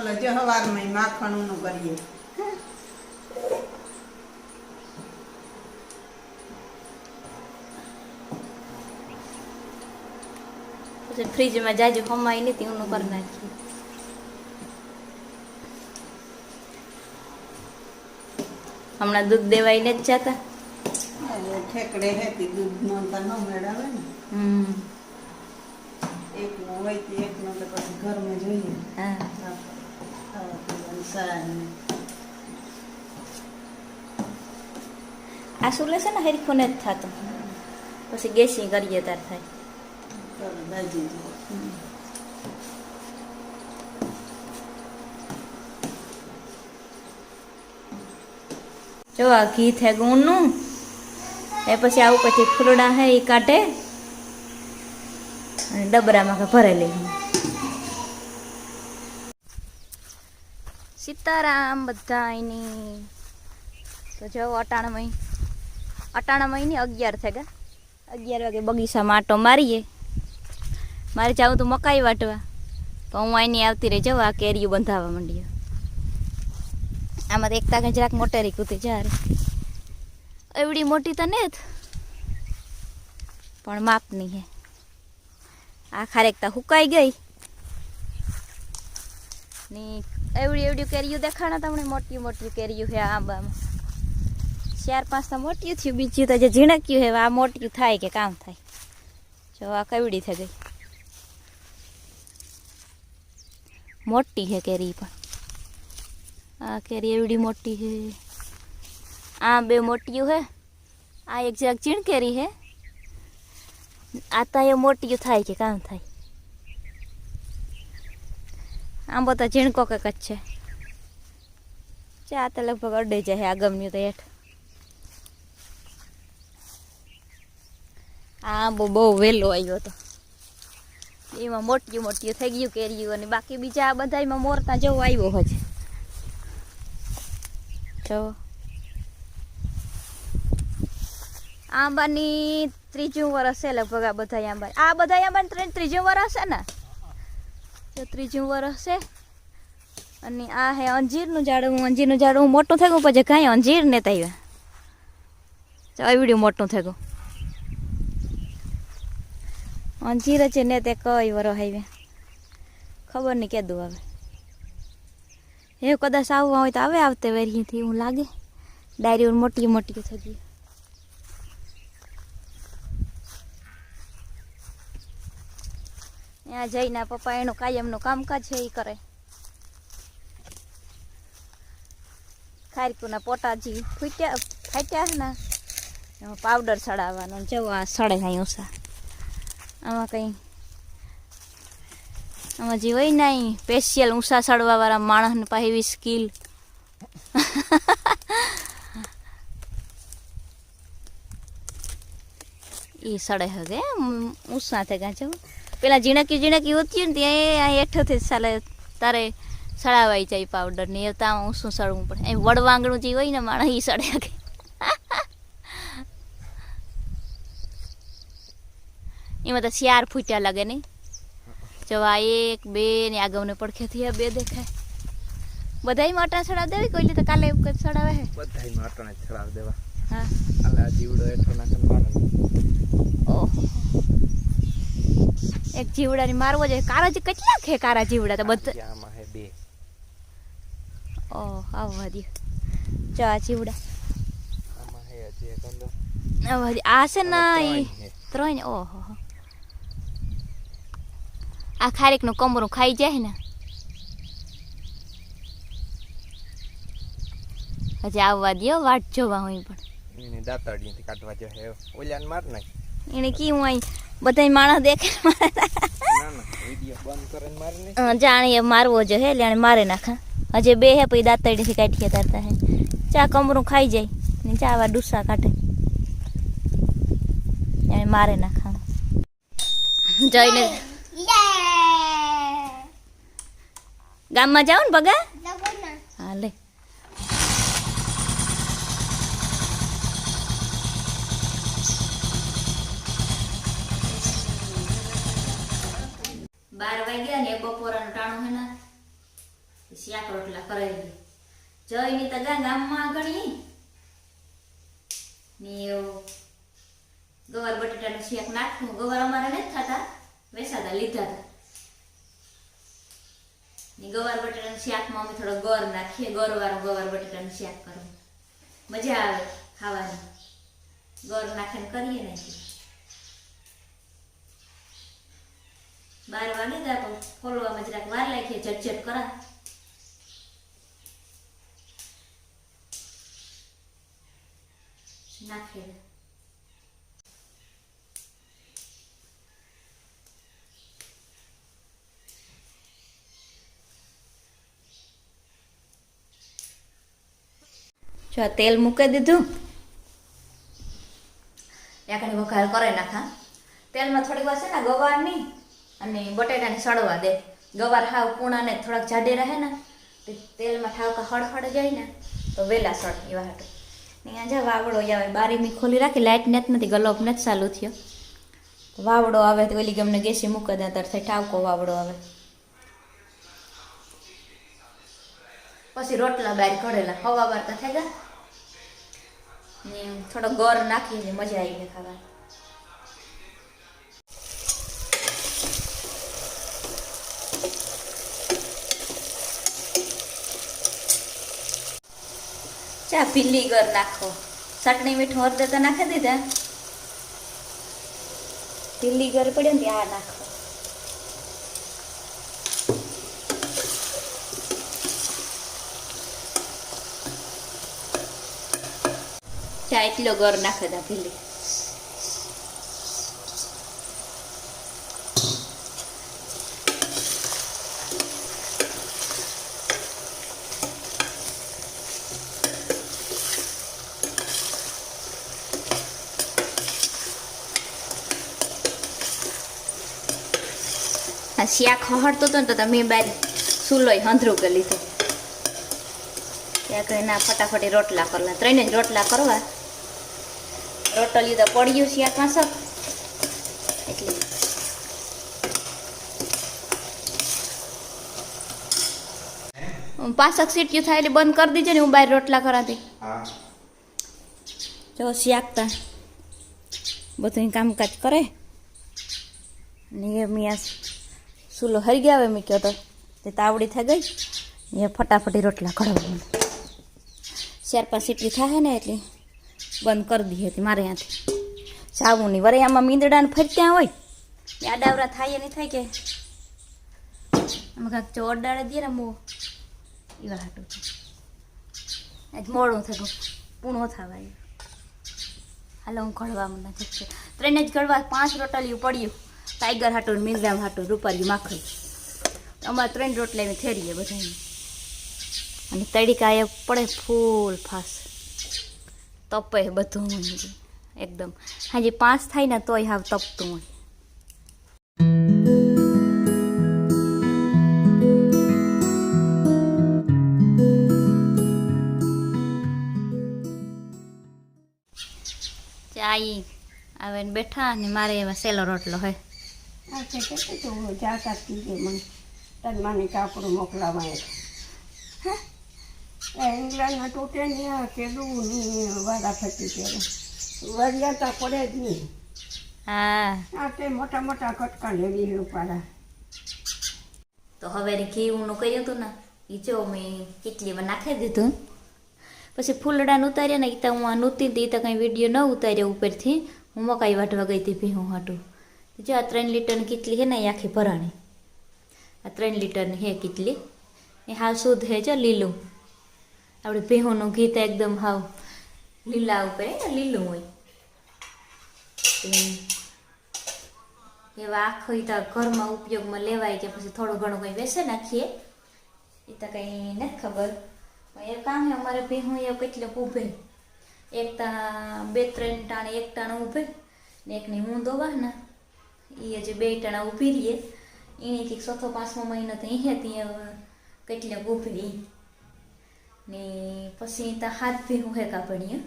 હાલો જો હવારમાં માખણનું કરીએ. પછી ફ્રીજમાં જાજુ હમાય નથી ઊનું કરી નાખીએ. હમણાં દૂધ દેવાય ને જ જતા ઠેકડે હેતી દૂધ નોંધતા ન મેળવે ને. હમ. એકનો હોય એક એકનો તો પછી ઘરમાં જોઈએ. હા. ને આ શું લેશે ને હરીખું ને જ થતું પછી ગેસી કરીએ તાર થાય તરત દાજી જાય. જો આ ઘી થાય ગુણનું એ પછી આવું પછી ફૂલડા હે એ કાઢે અને ડબરામાં કે ભરાઈ લઈ સીતારામ બધા એની તો જો અટાણામાં અટાણા એની અગિયાર થયા ગયા અગિયાર વાગે બગીચામાં આટો મારીએ. મારે જાઉં તો મકાઈ વાટવા. તો હું અહીંની આવતી રહી આ કેરીઓ બંધાવા માંડીએ. આમાં એકતા કંઈ જરાક મોટેરી કૂતી જારે એવડી મોટી તો ને પણ માપની હે. આ ખારેકતા હુકાઈ ગઈ. ની એવડી એવડી કેરીઓ દેખાણા તમને મોટી મોટી કેરીઓ હે આંબામાં ચાર પાંચ તો મોટી થયું, બીજું તો જે ઝીણક્યું હે આ મોટી થાય કે કામ થાય. જો આ કવડી થઈ ગઈ. મોટી હે કેરી પણ. આ કેરી એવડી મોટી હે આ બે મોટીઓ હે આ એક જરાક ચીણ કેરી હે આ તો એ મોટીઓ થાય કે કામ થાય. આંબો તો ઝીણકો કંઈક જ છે. ચા તો લગભગ અડે જાય આ ગમ્યું તો હેઠ. આ આંબો બહુ વહેલો આવ્યો હતો એમાં મોટી મોટી થઈ ગયું કેરીયું અને બાકી બીજા આ બધામાં મોરતા જેવો આવ્યો છે. જો. આંબાની ત્રીજું વર્ષ છે લગભગ આ બધા આંબા આ બધા આંબા ત્રણ ત્રીજું વર્ષ છે ને? તો ત્રીજું વર્ષ છે. અને આ હે અંજીરનું ઝાડ હું અંજીરનું ઝાડ હું મોટું થઈ ગયું, પછી કાંઈ અંજીર ને આવ્યા ચાલ એવડ્યું મોટું થઈ ગયું. અંજીર છે ને તે કઈ વરો હાઈવે ખબર નહીં કેદું આવે એ કદાચ આવવા હોય તો આવે આવતે વેરીથી એવું લાગે. ડાયરી મોટી મોટી થઈ ગઈ ત્યાં જઈને પપ્પા એનું કાયમનું કામકાજ છે એ કરે. ખારકુના પોટાજી ફૂટ્યા ફાટ્યા ને, એમાં પાવડર ચડાવવાનો જવો આ સડે અહીં ઓછા. આમાં કંઈ, આમાં જે હોય ને અહીં સ્પેશિયલ ઊંસા સડવાવાળા માણસને પાસે એવી સ્કિલ એ સડે હવે ઊંસા થઈ ગયા છે પેલા ઝીણકી ઝીણકી હોતી ને ત્યાં એ હેઠોથી સાલે તારે સળાવાઈ જાય પાવડર ને એ હું શું સડવું પડે. એ વડવાંગણું જે હોય ને માણસ એ સળે કે એમાં તો શિયાર ફૂટ્યા લાગે નહીં જવા એક બે ને આગમને પડખેથી આ બે દેખાય. બધાય મોટા સડા દેવી કોઈ તો કાલે એવું કંઈ સડાવે હે? બધાય માટણે ચડાવ દેવા. હા. આલા જીવડો નાખન મારે ઓહો. એક જીવડાની મારવો જોઈએ. કારા જે કેટલા છે કારા જીવડા તો બધા આમાં હે બે. ઓ આવવા દે જો આ જીવડા. આમાં હે જે કંદો આવવા દે આ છે ને ત્રણ ઈ હે. આ ખારેકનું કમરું ખાઈ જાય ને. હજી આવવા દો વાટ જોવા હોય પણ. એને દાંતડીથી કાઢવા જો હે. ઓલાને માર નાખ. એને કીધું અહીં બધા માણસ દેખે જાણીએ ના. વિડિયો બંધ કરીને માર ને જાણે મારવો જો હે એટલે એને મારે નાખા. હજે બે હે પછી દાંતડીથી કાઢીએ તારતા હે ચા કમરું ખાઈ જાય ને ચા આવા ડુસ્સા કાઢે. એને મારે નાખા જઈને ગામમાં જાઓ ને બગા હા લે. બાર ગયા ને બપોરાનું ટાણું હે ને શાક રોટલા કરાવી જઈની તો ગા ગામમાં ગણી ને એવું ગવાર બટેટાનું શાક નાખવું. ગવાર અમારે નથી થતા વેસાતા લીધા હતા. ને ગવાર બટેટાનું શાકમાં અમે થોડો ગોર નાખીએ, ગોરવાળું ગવાર બટેટાનું શાક કરવું. મજા આવે ખાવાની. ગોર નાખીને કરીએ ને એટલે. બાર તો ખોલવામાં જરાક વાર લાગીએ ઝટઝટ કરા. નાખે જો તેલ મૂકી દીધું. યાકણી વઘાર કરે નાખા. તેલમાં થોડીક વાર છે ને ગવારની અને બટેટાને સડવા દે. ગવાર હાવ પૂણાને થોડાક જાડે રહે ને, તે તેલમાં ઠાવકા હળહળ જાય ને, તો વેલા સળ એવા હાટું. ને અહીંયા જા, વાવડો આવે. બારી મી ખોલી રાખી લાઇટ નેત નથી, ગલોપ નથી ચાલુ થયો. વાવડો આવે તો ઓલી ગમને ગેસી મૂકી દે તર થઈ ઠાવકો વાવડો આવે. પછી રોટલા બાર કરેલા હવા બાર તો થઈ ગયા. થોડો ગોર નાખીને મજા આવી ગઈ ખાવાની. ચા ભીલી ગર નાખો. ચટણી મીઠું હળદર તો નાખી દીધા. ભીલી ગર પડ્યો ને આ નાખો. ચા એટલો ગર નાખે દા પીલી. આ હહડતો હતો ને તો તમે બાર સુલોય હંધરું કરી લીધું. ત્યાં કઈ ના ફટાફટી રોટલા કરલા ત્રણે જ રોટલા કરવા. રોટલી તો પડ્યું શિયાક કાંસક એટલે. સીટ સીટ્યું થાય એટલે બંધ કરી દીજે ને હું બહાર રોટલા કરાતી જો શિયાકતા બધું કામકાજ કરે. ને સુલો હરી ગયા મેં કહ્યો તો. તે તાવડી થઈ ગઈ. એ ફટાફટી રોટલા કરાવવાનું ચાર પાંચ સીટી થાય ને એટલે બંધ કરી દીધી હતી મારે ત્યાંથી. સાબુની વરિયામાં મીંદડા ને ફરત્યા હોય. ને આડાવરા થાય નહીં થાય કે? અમે કાંક ચોર અડાડે દઈએ ને મો એવા હાટું આજ મોડું થતું. પૂણો થવાય હાલો હું ઘડવા નથી છે. ત્રણે જ ઘડવા પાંચ રોટલીઓ પડ્યું. ટાઈગર હાટું મિંદ્રામ હાટું રૂપારી માખણ. અમારે ત્રણ રોટલા એમ ફેરીએ બધાને. અને તડીકા એ પડે ફૂલ ફાસ. તપે બધું એકદમ. હાજી પાંચ થાય ને તોય હાવ તપતું હોય. ચાઈ. આવે બેઠા ને મારે એમાં સેલો રોટલો હોય આ છે કે તું જાતા કીધે મને. તારી માને કાપડું મોકલાવા હે? એ ઇંગ્લેન્ડમાં તૂટે નહીં કેદું નહીં વારા ફરતી ત્યારે વરિયાતા પડે જ નહીં. હા. આ તે મોટા મોટા કટકા લેવી રૂપાળા તો હવે ઘી ઘીનું કહ્યું હતું ને એ જો મેં કેટલીમાં નાખી દીધું. પછી ફૂલડાને ઉતાર્યા ને એ તો હું આ નૂતી હતી એ તો કંઈ વીડિયો ન ઉતાર્યો ઉપરથી. હું મકાઈ વાટવા ગઈ હતી ભીહું હાટું. જો આ ત્રણ લીટરની કેટલી હે ને એ આખી ભરાણી. આ ત્રણ લીટરની હે કીટલી. એ હાવ શુદ્ધ હે જો લીલું. આપણે ભીહુંનું ઘી તો એકદમ હાવ લીલા ઉપર હે લીલું હોય. એવા આખો ઈ તો ઘરમાં ઉપયોગમાં લેવાય કે પછી થોડું ઘણું કંઈ વેસે નાખીએ. એ તો કંઈ નથી ખબર. એ કામ હે અમારે ભેહું એ કેટલે ઊભે. એક તા બે ત્રણ ટાણે, એક ટાણે ઊભે. ને એકની હું દોવા ને એ જે બે ટાણા ઊભી રહીએ એની ચોથો પાંચમો મહિનો તો અહીં ત્યાં કેટલે ઊભી ને પછી ત્યાં હાથ ભેહું હે કાપડીએ,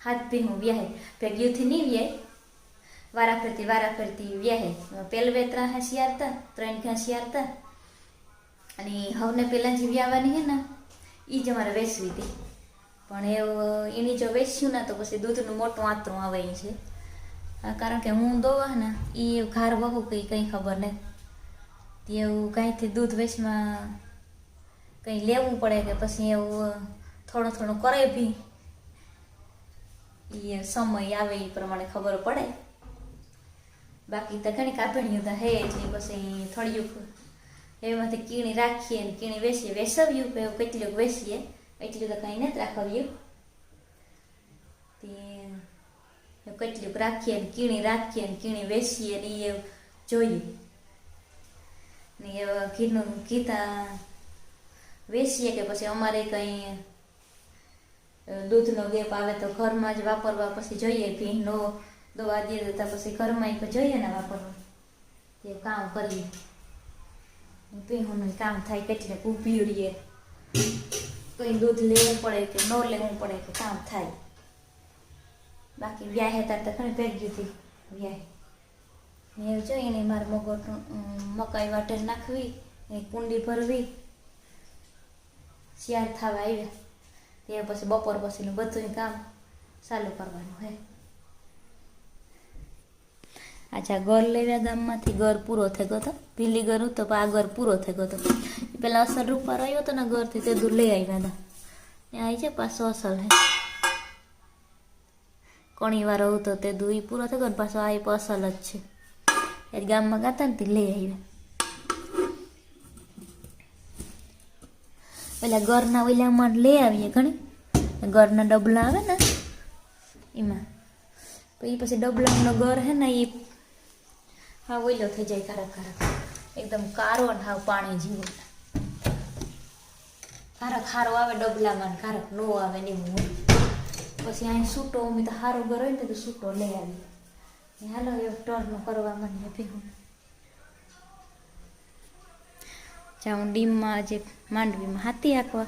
હાથ ભેહું વ્યાહે. ભેગ્યુંથી નહીં વ્યાય વારા ફરતી વારા ફરતી વ્યાહે. પેલ ત્રણ હે શિયારતા ત્રણ ઘા શિયારતા અને હવને પહેલાં જે વ્યાવાની હે ને એ જ અમારે વેચવી હતી પણ એની જો વેચ્યું ને તો પછી દૂધનું મોટું આતરું આવે છે. કારણ કે હું દોવા ને એ ઘાર વહુ કંઈ કંઈ ખબર તે એવું કાંઈથી દૂધ વેચમાં કંઈ લેવું પડે કે પછી એવું થોડું થોડું કરે બી એ સમય આવે એ પ્રમાણે ખબર પડે. બાકી તો ઘણી કાપણીઓ તો હે નહીં પછી થોડીયું એમાંથી કીણી રાખીએ ને કીણી વેચીએ વેસવ્યું કે એવું કેટલુંક વેચીએ, એટલું તો કંઈ નથી રાખવ્યું તે કેટલુંક રાખીએ ને કીણી રાખીએ ને કીણી વેચીએ ને એ જોઈએ. ને એ ઘીનું ઘીતા વેચીએ કે પછી અમારે કંઈ દૂધનો ગેપ આવે તો ઘરમાં જ વાપરવા પછી જોઈએ ભીનો દવા દઈએ તો પછી ઘરમાં એક જોઈએ ને વાપરવા તે કામ કરીએ. પીવાનું કામ થાય કેટલે ઉડીએ કંઈ દૂધ લેવું પડે કે ન લેવું પડે કે કામ થાય. બાકી વ્યાહે તાર તો ઘણી ભેગી હતી, વ્યાહે. ને એવું જોઈએ ને, મારે મગોટ મકાઈ વાટે નાખવી એની કુંડી ભરવી. શિયાળ થવા આવ્યા. તે પછી બપોર પછીનું બધું કામ ચાલુ કરવાનું હે. અચ્છા ઘર લેવ્યા ગામમાંથી ઘર પૂરો થઈ ગયો હતો પીલી ઘર હતો, પણ આ ઘર પૂરો થઈ ગયો હતો પેલા અસર રૂપાર આવ્યો હતો ને ઘરથી તે દૂર લઈ આવ્યા હતા. ત્યાં આવી છે પાછો અસલ હે. ઘણી વાર રહું તો તે દૂઈ પૂરો થઈ ગયો ને પાછો આ અસલ જ છે. એ ગામમાં ગાતા ને તે લઈ આવ્યા. પેલા ઘરના ઓલામાં લઈ આવીએ ઘણી. ઘરના ડબલા આવે ને એમાં. પછી પછી ડબલાનો ઘર હે ને એ હા ઓઈલો થઈ જાય કારક ખરાબ. એકદમ કારો ને હાવ પાણી જીવો. કારક હારો આવે ડબલામાં ને ખારક નો આવે ને એવું. પછી અહીં સૂટો, અમે તો સારો હોય ને તો સૂટો લઈ આવી હાલો એ ટર્ન કરવા મને ભેગું જાઉં ડીમમાં આજે માંડવીમાં હાથી આંકવા